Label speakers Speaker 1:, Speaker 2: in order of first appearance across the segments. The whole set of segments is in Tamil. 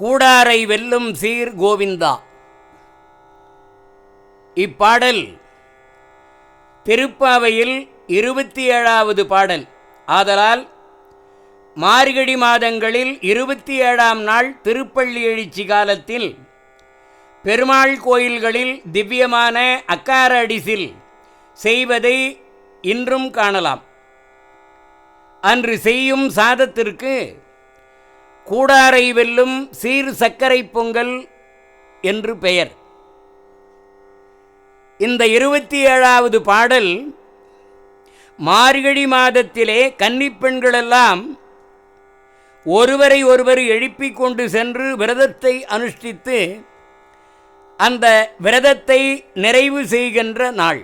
Speaker 1: கூடாரை வெல்லும் சீர் கோவிந்தா. இப்பாடல் திருப்பாவையில் இருபத்தி ஏழாவது பாடல். ஆதலால் மார்கழி மாதங்களில் இருபத்தி ஏழாம் நாள் திருப்பள்ளி எழுச்சி காலத்தில் பெருமாள் கோயில்களில் திவ்யமான அக்கார அடிசில் செய்வதை இன்றும் காணலாம். அன்று செய்யும் சாதத்திற்கு கூடாரை வெல்லும் சீர் சர்க்கரை பொங்கல் என்று பெயர். இந்த இருபத்தி ஏழாவது பாடல் மார்கழி மாதத்திலே கன்னிப்பெண்களெல்லாம் ஒருவரை ஒருவர் எழுப்பிக் கொண்டு சென்று விரதத்தை அனுஷ்டித்து அந்த விரதத்தை நிறைவு செய்கின்ற நாள்.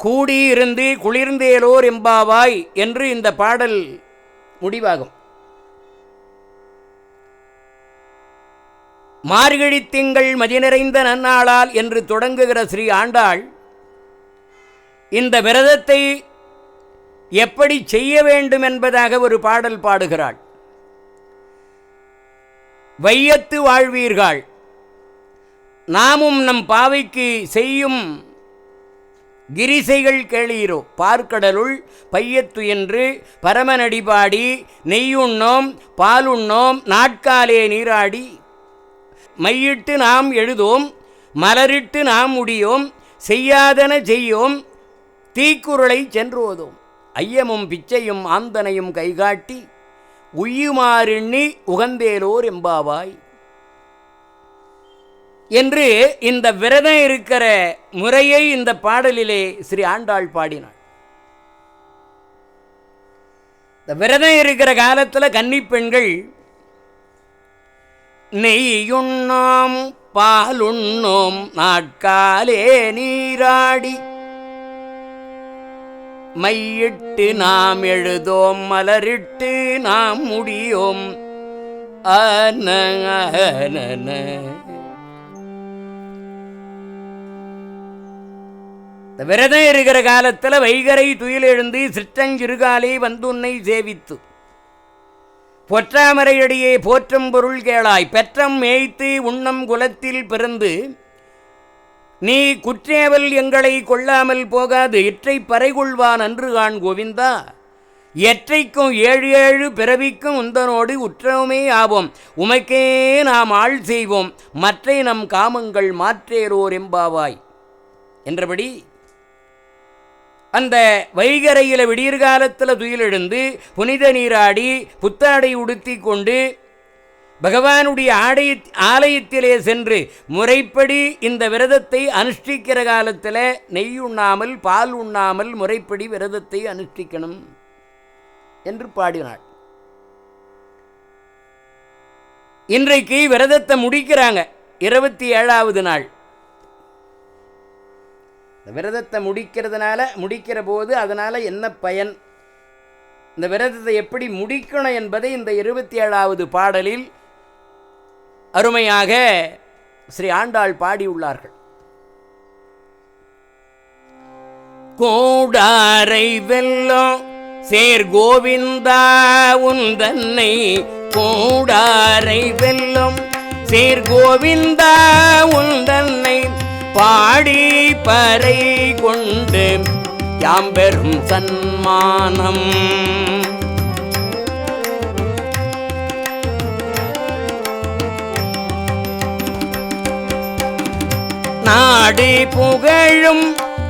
Speaker 1: கூடியிருந்து குளிர்ந்தேலோர் எம்பாவாய் என்று இந்த பாடல் முடிவாகும். மார்கழி திங்கள் மதி நிறைந்த நன்னாளால் என்று தொடங்குகிற ஸ்ரீ ஆண்டாள் இந்த விரதத்தை எப்படி செய்ய வேண்டும் என்பதாக ஒரு பாடல் பாடுகிறாள். வையத்து வாழ்வீர்கள். நாமும் நம் பாவைக்கு செய்யும் கிரிசைகள் கேளீரோ. பார்க்கடலுள் பையத்துயன்று பரமனடிபாடி நெய்யுண்ணோம் பாலுண்ணோம் நாட்காலே நீராடி. மையிட்டு நாம் எழுதோம் மலரிட்டு நாம் முடியோம் செய்யாதன செய்யோம் தீக்குறளை சென்றோதோம். ஐயமும் பிச்சையும் ஆந்தனையும் கைகாட்டி உய்யுமாறெண்ணி உகந்தேலோர் எம்பாவாய். என்று இந்த விரதம் இருக்கிற முறையை இந்த பாடலிலே ஸ்ரீ ஆண்டாள் பாடினாள். இந்த விரதம் இருக்கிற காலத்தில் கன்னிப்பெண்கள் நெய்யுண்ணோம் பாலுண்ணோம் நாட்காலே நீராடி மையிட்டு நாம் எழுதோம் மலரிட்டு நாம் முடியோம் அன இந்த விரதம் இருக்கிற காலத்தில் வைகரை துயில் எழுந்து சிற்றஞ்சிறுகாலே வந்து உன்னை சேவித்து. பொற்றாமரையடியே போற்றும் பொருள் கேளாய். பெற்றம் மேய்த்து உண்ணம் குலத்தில் பிறந்து நீ குற்றேவல் எங்களை கொள்ளாமல் போகாது. இற்றை பறைகொள்வான் அன்று கான் கோவிந்தா. எற்றைக்கும் ஏழு ஏழு பிறவிக்கும் உந்தனோடு உற்றவுமே ஆவோம். உமைக்கே நாம் ஆள் செய்வோம். மற்றை நம் காமங்கள் மாற்றேரோர் எம்பாவாய் என்றபடி அந்த வைகரையில் விடியற்காலத்தில் துயிலெழுந்து புனித நீராடி புத்தாடை உடுத்தி கொண்டு பகவானுடைய ஆடை ஆலயத்திலே சென்று முறைப்படி இந்த விரதத்தை அனுஷ்டிக்கிற காலத்தில் நெய் உண்ணாமல் பால் உண்ணாமல் முறைப்படி விரதத்தை அனுஷ்டிக்கணும் என்று பாடினாள். இன்றைக்கு விரதத்தை முடிக்கிறாங்க. இருபத்தி ஏழாவது நாள். இந்த விரதத்தை முடிக்கிறதுனால முடிக்கிற போது அதனால் என்ன பயன்? இந்த விரதத்தை எப்படி முடிக்கணும் என்பதை இந்த இருபத்தி ஏழாவது பாடலில் அருமையாக ஸ்ரீ ஆண்டாள் பாடியுள்ளார்கள். கோடாரை வெல்லம் சேர் கோவிந்தா உந்தன்னை கோடாரை வெல்லம் சேர் கோவிந்தா உந்தன்னை பாடி பறை கொண்டு யாம்பெரும் சன்மானம். நாடி புகழும்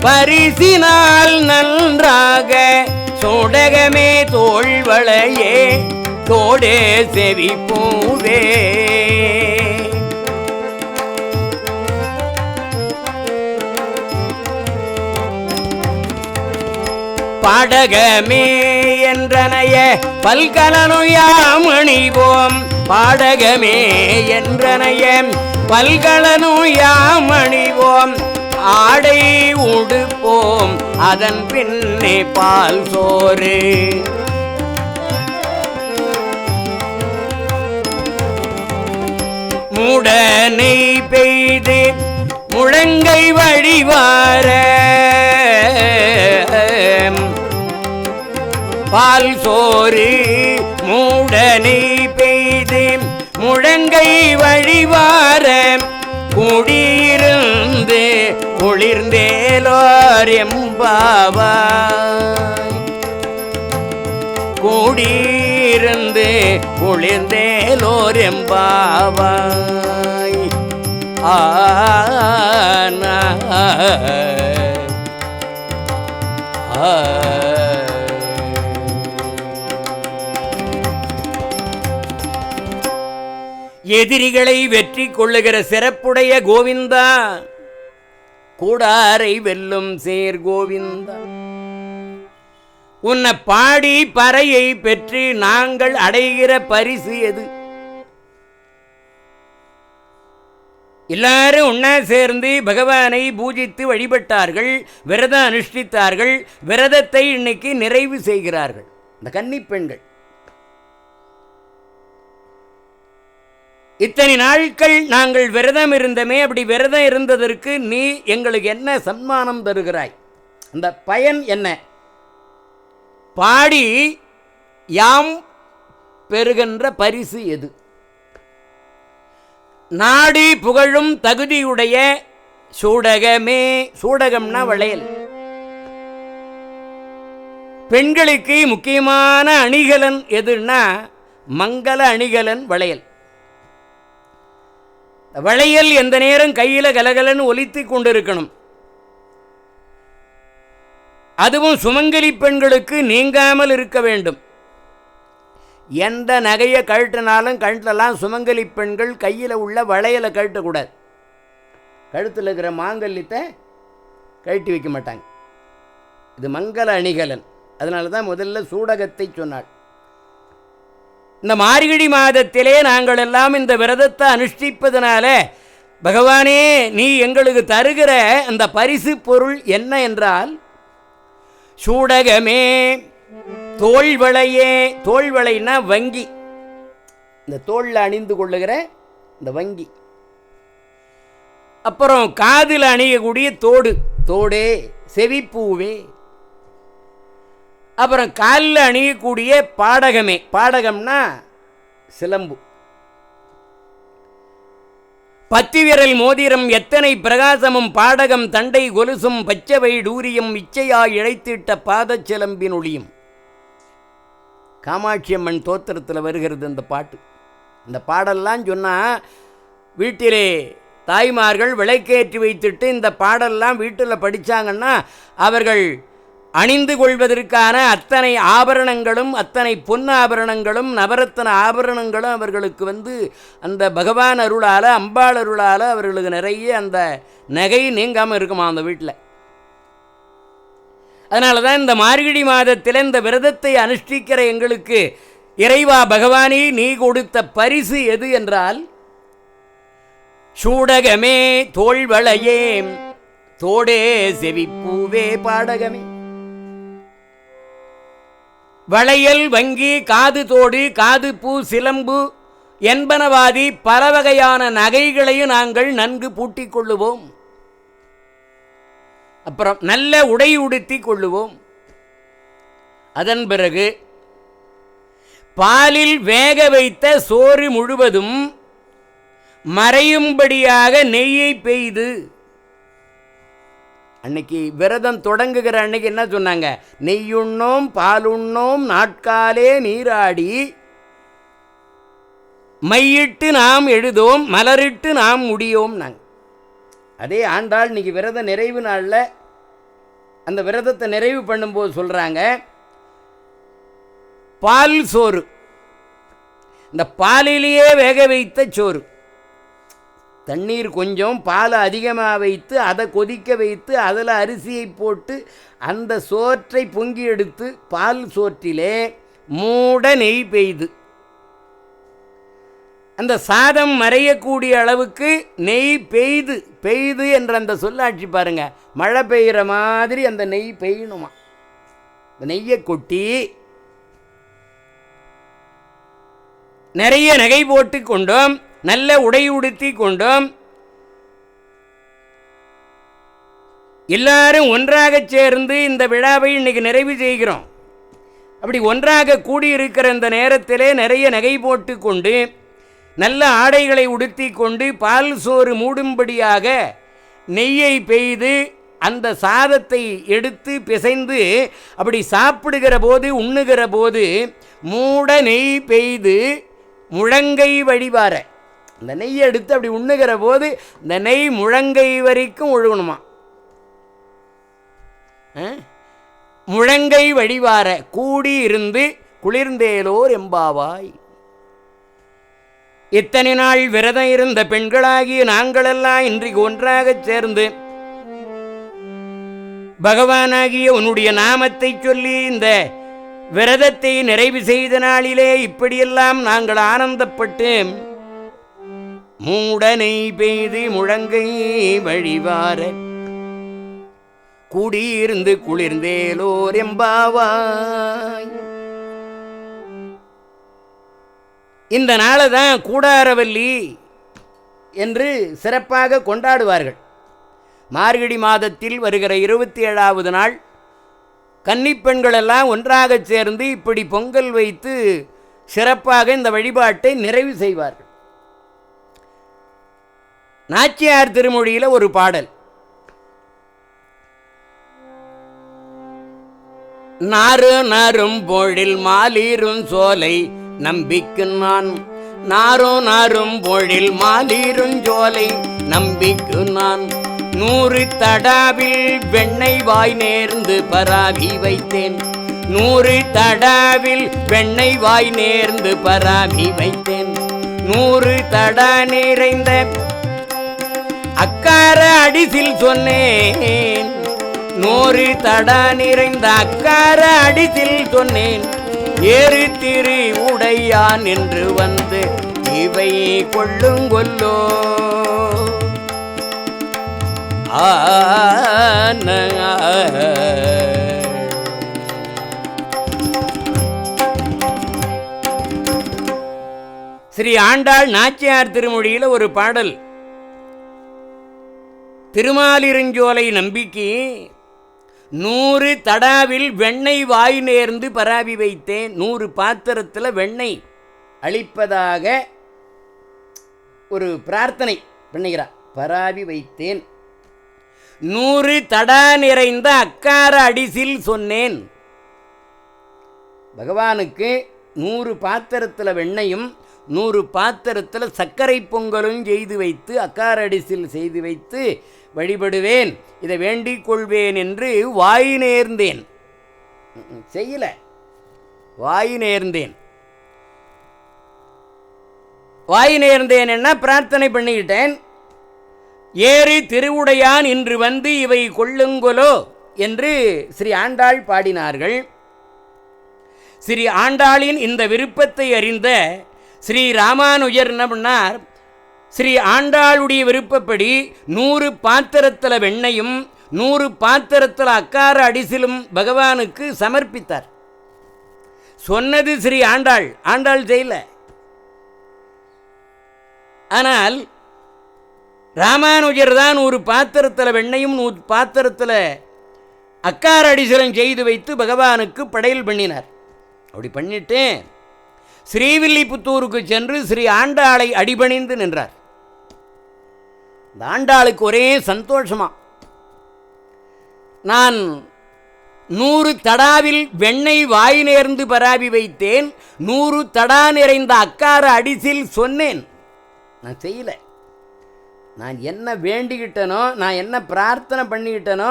Speaker 1: பரிசினால் நன்றாக சோடகமே தோல்வளையே தோடே செவி பூவே. பாடகமே என்றனைய பல்கலனுயாமணிவோம். பாடகமே என்றனைய பல்கலனுயாமணிவோம். ஆடை உடுப்போம் அதன் பின்னே பால் சோறு. முடனை பெய்து முழங்கை வழிவார பால் சோறு மூடனை பெய்து முழங்கை வழிவார குடியிருந்து குளிர்ந்தேலோர் எம்பாவாய் கூடியிருந்து குளிர்ந்தேலோர் எம்பாவாய். ஆனா எதிரிகளை வெற்றி கொள்ளுகிற சிறப்புடைய கோவிந்தா. கூடாரை வெல்லும் சேர் கோவிந்தா. உன்னை பாடி பறையை பெற்று நாங்கள் அடைகிற பரிசு எது? எல்லாரும் ஒன்னா சேர்ந்து பகவானை பூஜித்து வழிபட்டார்கள் விரதம் அனுஷ்டித்தார்கள் விரதத்தை இன்னைக்கு நிறைவு செய்கிறார்கள். இந்த கன்னி பெண்கள். இத்தனை நாட்கள் நாங்கள் விரதம் இருந்தமே அப்படி விரதம் இருந்ததற்கு நீ எங்களுக்கு என்ன சன்மானம் தருகிறாய்? அந்த பயன் என்ன? பாடி யாம் பெறுகின்ற பரிசு எது? நாடி புகழும் தகுதியுடைய சூடகமே சூடகம்னா வளையல். பெண்களுக்கு முக்கியமான அணிகலன் எதுன்னா மங்கள அணிகலன் வளையல். வளையல் எந்த நேரம் கையில் கலகலன்னு ஒலித்து கொண்டிருக்கணும். அதுவும் சுமங்கலி பெண்களுக்கு நீங்காமல் இருக்க வேண்டும். எந்த நகையை கழட்டினாலும் கழுத்தெல்லாம் சுமங்கலி பெண்கள் கையில் உள்ள வளையலை கழட்டக்கூடாது. கழுத்தில் இருக்கிற மாங்கல்யத்தை கழட்டி வைக்க மாட்டாங்க. இது மங்கள அணிகலன். அதனால தான் முதல்ல சூடகத்தை சொன்னாள். இந்த மார்கழி மாதத்திலே நாங்கள் எல்லாம் இந்த விரதத்தை அனுஷ்டிப்பதனால பகவானே நீ எங்களுக்கு தருகிற அந்த பரிசு பொருள் என்ன என்றால் சூடகமே தோல்வளையே தோல்வளைனா வங்கி. இந்த தோளில் அணிந்து கொள்ளுகிற இந்த வங்கி. அப்புறம் காதில் அணியக்கூடிய தோடு தோடே செவிப்பூவே. அப்புறம் காலில் அணியக்கூடிய பாடகமே. பாடகம்னா சிலம்பு. பத்தி விரல் மோதிரம் எத்தனை பிரகாசமும் பாடகம் தண்டை கொலுசும் பச்சவை டூரியம் இச்சையா இழைத்திட்ட பாதச்சிலம்பின் ஒளியும். காமாட்சி அம்மன் தோத்திரத்தில் வருகிறது இந்த பாட்டு. இந்த பாடல்லாம் சொன்னால் வீட்டிலே தாய்மார்கள் விளக்கேற்றி வைத்துட்டு இந்த பாடல்லாம் வீட்டில் படித்தாங்கன்னா அவர்கள் அணிந்து கொள்வதற்கான அத்தனை ஆபரணங்களும் அத்தனை பொன் ஆபரணங்களும் நவரத்தன ஆபரணங்களும் அவர்களுக்கு வந்து அந்த பகவான் அருளால் அம்பாள் அருளால் அவர்களுக்கு நிறைய அந்த நகை நீங்காமல் இருக்குமா அந்த வீட்டில் அதனால தான் இந்த மார்கழி மாதத்தில் இந்த விரதத்தை அனுஷ்டிக்கிற எங்களுக்கு இறைவா பகவானே நீ கொடுத்த பரிசு எது என்றால் சூடகமே தோல்வளையே தோடே செவிப்பூவே பாடகமே. வளையல் வங்கி காது தோடு காது பூ சிலம்பு என்பனவாதி பல வகையான நகைகளையும் நாங்கள் நன்கு பூட்டிக் கொள்ளுவோம். அப்புறம் நல்ல உடை உடுத்தி கொள்ளுவோம். அதன் பிறகு பாலில் வேக வைத்த சோறு முழுவதும் மறையும்படியாக நெய்யை பெய்து அன்னைக்கு விரதம் தொடங்குகிற அன்னைக்கு என்ன சொன்னாங்க? நெய்யுண்ணோம் பாலுண்ணோம் நாட்காலே நீராடி மையிட்டு நாம் எழுதோம் மலரிட்டு நாம் முடியோம் நாங்கள் அதே ஆண்டாள் இன்னைக்கு விரத நிறைவு நாளில் அந்த விரதத்தை நிறைவு பண்ணும்போது சொல்கிறாங்க பால் சோறு. இந்த பாலிலேயே வேக வைத்த சோறு. தண்ணீர் கொஞ்சம் பாலை அதிகமாக வைத்து அதை கொதிக்க வைத்து அதில் அரிசியை போட்டு அந்த சோற்றை பொங்கி எடுத்து பால் சோற்றிலே மூட நெய் பெய்து. அந்த சாதம் மறையக்கூடிய அளவுக்கு நெய் பெய்து பெய்து என்ற அந்த சொல்லாட்சி பாருங்கள் மழை பெய்கிற மாதிரி அந்த நெய் பெய்யணுமா? இந்த நெய்யை கொட்டி நிறைய நகை போட்டு கொண்டோம். நல்ல உடை உடுத்தி கொண்டோம். எல்லாரும் ஒன்றாக சேர்ந்து இந்த விழாவை இன்னைக்கு நிறைவு செய்கிறோம். அப்படி ஒன்றாக கூடியிருக்கிற இந்த நேரத்திலே நிறைய நகை போட்டு கொண்டு நல்ல ஆடைகளை உடுத்தி கொண்டு பால் சோறு மூடும்படியாக நெய்யை பெய்து அந்த சாதத்தை எடுத்து பிசைந்து அப்படி சாப்பிடுகிற போது உண்ணுகிற போது மூட நெய் பெய்து முழங்கை வழிவார அந்த நெய்யை எடுத்து அப்படி உண்ணுகிற போது இந்த நெய் முழங்கை வரைக்கும் ஒழுகணுமா? முழங்கை வழிவார கூடி இருந்து குளிர்ந்தேலோர் எம்பாவாய். இத்தனை நாள் விரதம் இருந்த பெண்களாகிய நாங்களெல்லாம் இன்றைக்கு ஒன்றாகச் சேர்ந்து பகவானாகிய உன்னுடைய நாமத்தை சொல்லி இந்த விரதத்தை நிறைவு செய்த நாளிலே இப்படியெல்லாம் நாங்கள் ஆனந்தப்பட்டு மூடனை பெய்து முழங்கை வழிவார. கூடியிருந்து குளிர்ந்தேலோர் எம்பாவாய். இந்த நாளை தான் கூடாரவல்லி என்று சிறப்பாக கொண்டாடுவார்கள். மார்கழி மாதத்தில் வருகிற இருபத்தி ஏழாவது நாள் கன்னிப்பெண்களெல்லாம் ஒன்றாக ஒன்றாகச் சேர்ந்து இப்படி பொங்கல் வைத்து சிறப்பாக இந்த வழிபாட்டை நிறைவு செய்வார்கள். நாச்சியார் திருமொழியில் ஒரு பாடல். நாறு நாரும் பொழில் மாலீரும் சோலை நம்பிக்கு நான். நாரோ நாரும் பொழில் மாலீரும் சோலை நம்பிக்கு நான். நூறு தடாவில் வெண்ணெய் வாய் நேர்ந்து பராவி வைத்தேன். நூறு தடாவில் வெண்ணெய் வாய் நேர்ந்து பராவி வைத்தேன். நூறு தடா நிறைந்த அக்கார அடிசில் சொன்னேன். நூறு தடா நிறைந்த அக்கார அடிசில் சொன்னேன். ஏறு திரு உடையான் என்று வந்து இவை கொள்ளுங்கொல்லோ ஆன ஸ்ரீ ஆண்டாள் நாச்சியார் திருமொழியில் ஒரு பாடல். திருமாலிருஞ்சோலை நம்பிக்கை நூறு தடாவில் வெண்ணெய் வாய் நேர்ந்து பராவி வைத்தேன். நூறு பாத்திரத்தில் வெண்ணெய் அளிப்பதாக ஒரு பிரார்த்தனை பண்ணுகிறார். பராவி வைத்தேன். நூறு தடா நிறைந்த அக்கார அடிசில் சொன்னேன். பகவானுக்கு நூறு பாத்திரத்தில் வெண்ணையும் நூறு பாத்திரத்தில் சர்க்கரை பொங்கலும் செய்து வைத்து அக்காரடிசில் செய்து வைத்து வழிபடுவேன். இதை வேண்டிக் கொள்வேன் என்று வாய் நேர்ந்தேன். செய்யல. வாய் நேர்ந்தேன். வாய் நேர்ந்தேன் என்ன? பிரார்த்தனை பண்ணிக்கிட்டேன். ஏறி திருவுடையான் இன்று வந்து இவை கொள்ளுங்கொலோ என்று ஸ்ரீ ஆண்டாள் பாடினார்கள். ஸ்ரீ ஆண்டாளின் இந்த விருப்பத்தை அறிந்த ஸ்ரீ ராமானுஜர் என்ன பண்ணார்? ஸ்ரீ ஆண்டாளுடைய விருப்பப்படி நூறு பாத்திரத்தில் வெண்ணையும் நூறு பாத்திரத்தில் அக்கார அடிசிலும் பகவானுக்கு சமர்ப்பித்தார். சொன்னது ஸ்ரீ ஆண்டாள் ஆண்டாள் செய்யல ஆனால் ராமானுஜர் தான் ஒரு பாத்திரத்தில் வெண்ணையும் நூறு பாத்திரத்தில் அக்கார அடிசலம் செய்து வைத்து பகவானுக்கு படையல் பண்ணினார். அப்படி பண்ணிட்டேன் ஸ்ரீவில்லிபுத்தூருக்கு சென்று ஸ்ரீ ஆண்டாளை அடிபணிந்து நின்றார். இந்த ஆண்டாளுக்கு ஒரே சந்தோஷமா. நான் நூறு தடாவில் வெண்ணெய் வாய் நேர்ந்து பராவி வைத்தேன் நூறு தடா நிறைந்த அக்கார அடிசில் சொன்னேன். நான் செய்யலை. நான் என்ன வேண்டிக்கிட்டனோ நான் என்ன பிரார்த்தனை பண்ணிக்கிட்டனோ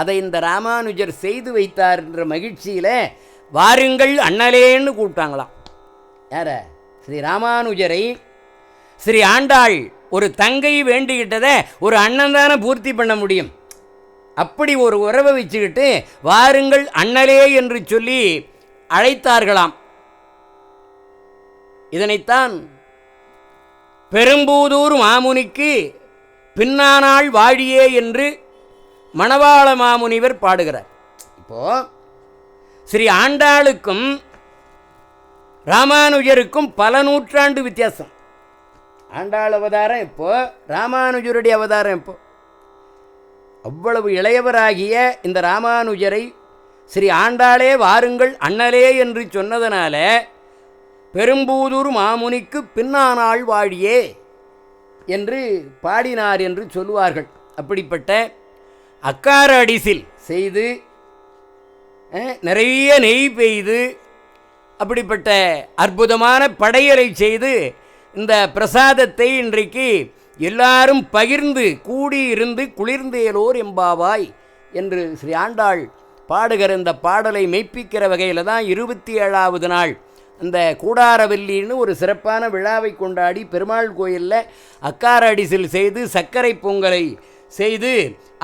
Speaker 1: அதை இந்த ராமானுஜர் செய்து வைத்தார் என்ற மகிழ்ச்சியில் வாருங்கள் அண்ணலேன்னு கூப்பிட்டாங்களாம். யார? ஸ்ரீ ராமானுஜரை ஸ்ரீ ஆண்டாள் ஒரு தங்கை வேண்டிக்கிட்டதை ஒரு அண்ணன் தானே பூர்த்தி பண்ண முடியும். அப்படி ஒரு உறவை வச்சுக்கிட்டு வாருங்கள் அண்ணலே என்று சொல்லி அழைத்தார்களாம். இதனைத்தான் பெரும்பூதூர் மாமுனிக்கு பின்னானாள் வாழியே என்று மணவாள மாமுனிவர் பாடுகிறார். இப்போ ஸ்ரீ ஆண்டாளுக்கும் ராமானுஜருக்கும் பல நூற்றாண்டு வித்தியாசம். ஆண்டாள் அவதாரம் இப்போ ராமானுஜருடைய அவதாரம் இப்போ அவ்வளவு இளையவராகிய இந்த ராமானுஜரை ஸ்ரீ ஆண்டாளே வாருங்கள் அண்ணலே என்று சொன்னதனால பெரும்பூதூர் மாமுனிக்கு பின்னானாள் வாழியே என்று பாடினார் என்று சொல்லுவார்கள். அப்படிப்பட்ட அக்கார அடிசில் செய்து நிறைய நெய் பெய்து அப்படிப்பட்ட அற்புதமான படையலை செய்து இந்த பிரசாதத்தை இன்றைக்கு எல்லாரும் பகிர்ந்து கூடியிருந்து குளிர்ந்தேலோர் எம்பாவாய் என்று ஸ்ரீ ஆண்டாள் பாடுகிற இந்த பாடலை மெய்ப்பிக்கிற வகையில் தான் இருபத்தி ஏழாவது நாள். அந்த கூடாரவல்லின்னு ஒரு சிறப்பான விழாவை கொண்டாடி பெருமாள் கோயிலில் அக்கார அடிசில் செய்து சர்க்கரை பொங்கலை செய்து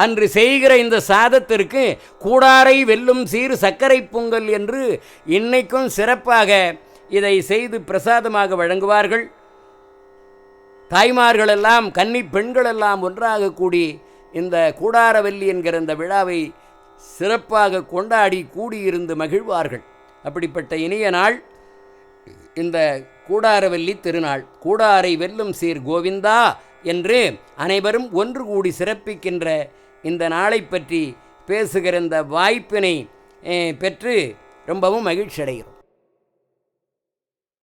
Speaker 1: அன்று செய்கிற இந்த சாதத்திற்கு கூடாரை வெல்லும் சீர் சர்க்கரை பொங்கல் என்று இன்னைக்கும் சிறப்பாக இதை செய்து பிரசாதமாக வழங்குவார்கள். தாய்மார்களெல்லாம் கன்னி பெண்களெல்லாம் ஒன்றாக கூடி இந்த கூடாரவல்லி என்கிற இந்த விழாவை சிறப்பாக கொண்டாடி கூடியிருந்து மகிழ்வார்கள். அப்படிப்பட்ட இனிய நாள் இந்த கூடாரவல்லி திருநாள். கூடாரை வெல்லும் சீர் கோவிந்தா என்று அனைவரும் ஒன்று கூடி சிறப்பிக்கின்ற இந்த நாளை பற்றி பேசுகிற இந்த வாய்ப்பினை பெற்று ரொம்பவும் மகிழ்ச்சி அடைகிறோம்